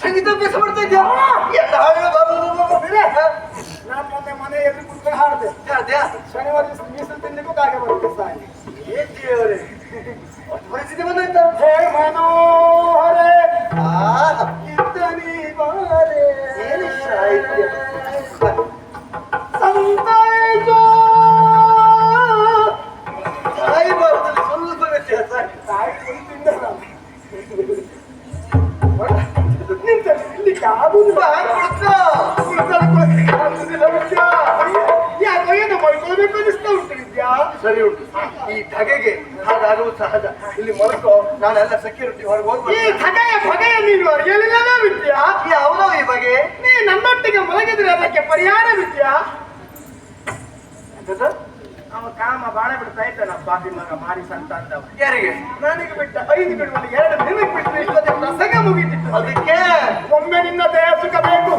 ಸಂಗೀತಾಭ್ಯಾಸ ಮಾಡ್ತಾ ಇದ್ಯಾ ಎಲ್ಲ ಹಾಡು ನಾನು ಮೊನ್ನೆ ಮನೆ ಎದುರು ಕುತ್ಕೊಂಡು ಹಾಡಿದೆ ಶನಿವಾರ ಮೀಸಲು ತಿನ್ಲಿಕ್ಕೂ ಕಾಗೆ ಬರುತ್ತೆ ಸಾಯಿ ಏನ್ ಪರಿಸ್ಥಿತಿ ಬಂದೈತೆ ಮನೋಹರೇ. ಆಹ್, ಮೈಕೊಳ್ಬೇಕು ಅನಿಸ್ತಾ ಉಂಟು ವಿದ್ಯಾ ಸರಿ ಉಂಟು. ಈ ಧಗೆಗೆ ಹಾಗಾಗುವುದು ಸಹಜ. ಇಲ್ಲಿ ಮಲ್ಕೋ ನಾನೆಲ್ಲ ಸೆಕ್ಯೂರಿಟಿ ಹೊರಗೆ ಈ ಧಗೆಯ ಭಗೆಯ ನೀನು ಅರಿಯಲಿಲ್ಲವೇ ವಿದ್ಯಾ? ಯಾವುದೋ ಈ ಬಗೆ? ನೀ ನನ್ನೊಟ್ಟಿಗೆ ಮಲಗಿದ್ರೆ ಅದಕ್ಕೆ ಪರಿಹಾರ ವಿದ್ಯಾ? ಅವ ಕಾಮ ಬಾಳ ಬಿಡ್ತಾ ಇದ್ದಾನ. ಬಾಬಿ ಮಗ ಮಾರಿ ಸಂತ ಅಂದವ ಯಾರಿಗೆ? ನನಗೆ ಬಿಟ್ಟ ಐದು ಬಿಡುವಲ್ಲಿ ಎರಡು ದಿನಕ್ಕೆ ಬಿಟ್ಟರೆ ಇಷ್ಟೊತ್ತೆ ಪ್ರಸಂಗ ಮುಗಿತಿತ್ತು. ಅದಕ್ಕೆ? ಒಮ್ಮೆ ನಿನ್ನ ದೇಹ ಸುಖ ಬೇಕು.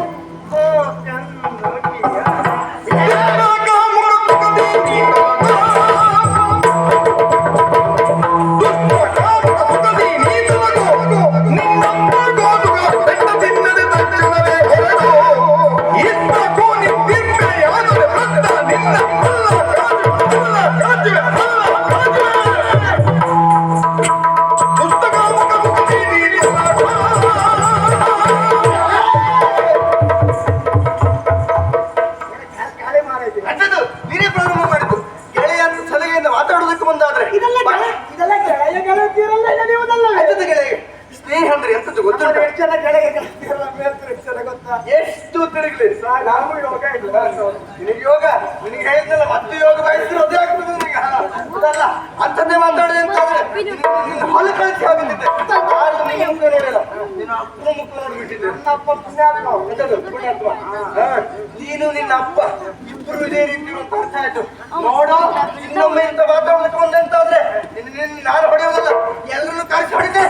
ಗೆಳೆಯ ಸ್ನೇಹ ಅಂದ್ರೆ ಎಂತದ್ದು ಗೊತ್ತುಂಟ? ಎಷ್ಟು ಜನ ಗೊತ್ತಾ? ಎಷ್ಟು ತಿರುಗಲಿ? ಸರ್ ನಾವು ಯೋಗ ಇಲ್ಲ ನಿನಗೆ ಯೋಗ ನಿನಗೆ ಹೇಳಿದ್ನಲ್ಲ ಮತ್ತೆ ಯೋಗ ಬಯಸಿದ್ರೆ ಅದೇ ಆಗ್ತದೆ ನಿನಗೆ. ಅಲ್ಲ ಅದಲ್ಲ ಅಂಥದ್ದೇ ಮಾತಾಡಿದೆ ಅಂತ ನಿನ್ನ ಹೊಲ ಕಳಿಸಿ ಹೋಗಿದ್ದೆ. ನಿನ್ನ ಮುಖ ನೋಡಿಲ್ಲ ನಿನ್ನ ಅಪ್ಪ ಮುಖ ನೋಡ್ಬಿಟ್ಟಿದ್ದೆ ನನ್ನ ಅಪ್ಪ ಪುಣ್ಯಾತ್ಮ ಪುಣ್ಯಾತ್ಮ. ನೀನು ನಿನ್ನ ಅಪ್ಪ ಇಬ್ರು ಇದೇ ರೀತಿ ಅಂತ ಅರ್ಥ ಆಯ್ತು. ನೋಡು ಇನ್ನೊಮ್ಮೆ ಇಂಥ ವಾತಾವರಣಕ್ಕೆ ಬಂದಂತಾದ್ರೆ ಅಂತ ನಿನ್ನ ನಾನು ಹೊಡೆಯೋದಲ್ಲ ಎಲ್ಲರನ್ನು ಕಳಿಸಿ ಹೊಡಿತೆ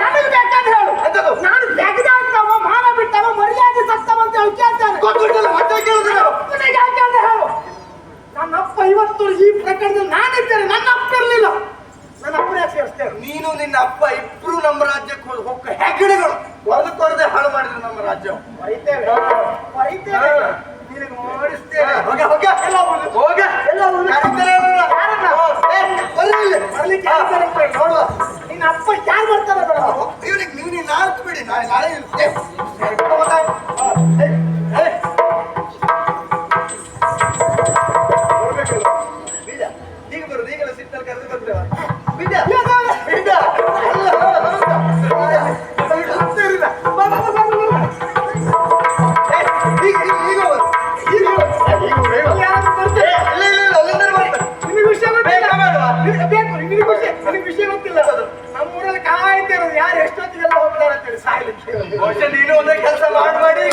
ನನಗೆ ಬೇಕಾದ್ರೆ ಹೇಳು ಎಂತದು ನಾನು ತೆಗೆದಾಕ್ತವ ಮಾನ ಬಿಟ್ಟವ ಮರ್ಯಾದೆ ಸತ್ತವ ಅಂತ ಹೇಳಿ ಕೇಳ್ತಾನೆ ಗೊತ್ತುಂಟಲ್ಲ ಮತ್ತೆ ಕೇಳಿದ್ರೆ ಅಪ್ಪನಿಗೆ ಯಾಕೆ ಅಂತ ಹೇಳು ನನ್ನ ಅಪ್ಪ ಇವತ್ತು ಈ ಪ್ರಕರಣದಲ್ಲಿ ನಾನಿದ್ದೇನೆ ನನ್ನ ಅಪ್ಪ ಇರಲಿಲ್ಲ ನನ್ನ ಅಪ್ಪನೇ ಯಾಕೆ ಸೇರಿಸ್ತೇವೆ ನೀನು ನಿನ್ನ ಅಪ್ಪ ಇಬ್ರು ನಮ್ಮ ರಾಜ್ಯಕ್ಕೆ ಹೋದ ಹೊಕ್ಕ ಹೆಗ್ಗಡೆಗಳು ಹೊರದು ಕೊರದೆ ಹಾಳು ಮಾಡಿದ್ರು ನಮ್ಮ ರಾಜ್ಯ. ಮಾಡಿಸ್ತೇವೆ ಹೋಗ ಹೋಗ. ಎಲ್ಲ ಹೋಗು. ಎಲ್ಲ? ನೋಡುವ. ನಿನ್ನ ಅಪ್ಪ ಯಾರು ಬರ್ತಾರೆ ಬೇಡ ಇವ್ರಿಗೆ ನೀವು ನೀನು ನಾಲ್ಕು ಬಿಡಿ. ನಾಳೆ ನಾಳೆ ನಿನಗೆ ವಿಷಯ ಗೊತ್ತಿಲ್ಲ ಅದು. ನಮ್ಮೂರಲ್ಲಿ ಕಾಯ್ತಿರೋದು ಯಾರು ಎಷ್ಟೊತ್ತಿಗೆಲ್ಲ ಹೋಗ್ತಾರೆ ಅಂತೇಳಿ ಸಾಯ್ಲಿಕ್ಕೆ ನೀನು ಒಂದೇ ಕೆಲಸ ಮಾಡಿ ಮಾಡಿ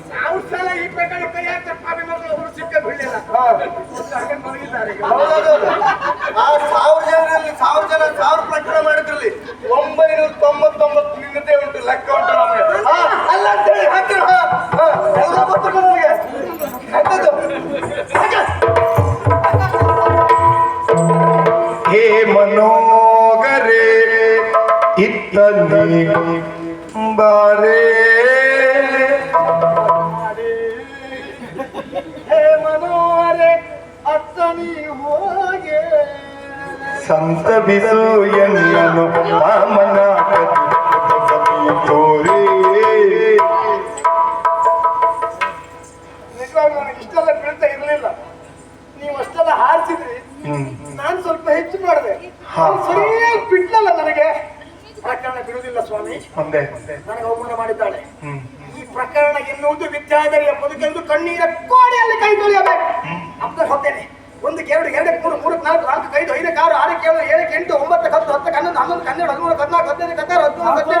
ಹಾ, ಸಾವಿರ ಸಲ ಈ ಪಾಪಿ ಮಕ್ಕಳು ಅವರು ಸಿಕ್ಕ ಮಲಗಿದ್ದಾರೆ ಆ ಸಾವಿರ ಜನರಲ್ಲಿ ಸಾವಿರ ಜನ ಸಾವಿರ ಪ್ರಕರಣ ಮಾಡಿದ್ರಲ್ಲಿ ಒಂಬೈನೂರ ತೊಂಬತ್ತೊಂಬತ್ತು ನಿನ್ನದೇ ಉಂಟು ಲೆಕ್ಕ ಉಂಟು ನಮಗೆ. ಅಲ್ಲ ಅಂತೇಳಿ ಹಾಕಿರು ಹಾ, ಹಾ, ಎಲ್ಲ ಗೊತ್ತು ನನಗೆ. ಹೇ ಮನೋಗರೇ ಇತ್ತ ಬಾರೇ. ಸಂತಬಿಸು ಎನ್ನನು ರಾಮನ ತೋರಿ. ನಿಜವಾಗ ನನಗೆ ಇಷ್ಟೆಲ್ಲ ಬೀಳ್ತಾ ಇರಲಿಲ್ಲ. ನೀವು ಅಷ್ಟೆಲ್ಲ ಹಾರಿಸಿದ್ರಿ. ನಾನು ಸ್ವಲ್ಪ ಹೆಚ್ಚು ಮಾಡಿದೆ. ಸರಿಯಾಗಿ ಬಿಡ್ಲಲ್ಲ ನನಗೆ. ಪ್ರಕರಣ ಬಿಡುವುದಿಲ್ಲ ಸ್ವಾಮಿ. ನನಗೆ ಅವಮಾನ ಮಾಡಿದ್ದಾಳೆ. ಈ ಪ್ರಕರಣ ಎನ್ನುವುದು ವಿದ್ಯಾಧರಿಯ ಬದುಕೆಂದು ಕಣ್ಣೀರ ಕೋಡಿಯಲ್ಲಿ ಕೈ ತೊಳೆಯಬೇಕು. ಅಂತ ಹೊತ್ತೇನೆ ಒಂದಕ್ಕೆ ಎರಡು, ಎರಡಕ್ಕೆ ಮೂರು, ಮೂರಕ್ಕೆ ನಾಲ್ಕು ನಾಲ್ಕು, ಐದು, ಐದಕ್ಕೆ ಆರು, ಆರಕ್ಕೆ ಏಳು, ಏಳಕ್ಕೆ ಎಂಟು ಒಂಬತ್ತು ಹತ್ತು ಹತ್ತು ಹನ್ನೊಂದು ಹನ್ನೊಂದು, ಹನ್ನೆರಡು, ಹದಿಮೂರು, ಹದಿನಾಲ್ಕು, ಹದಿನೈದು, ಹದಿನಾರು, ಹದಿಮೂರು ಹದಿನೆಂಟು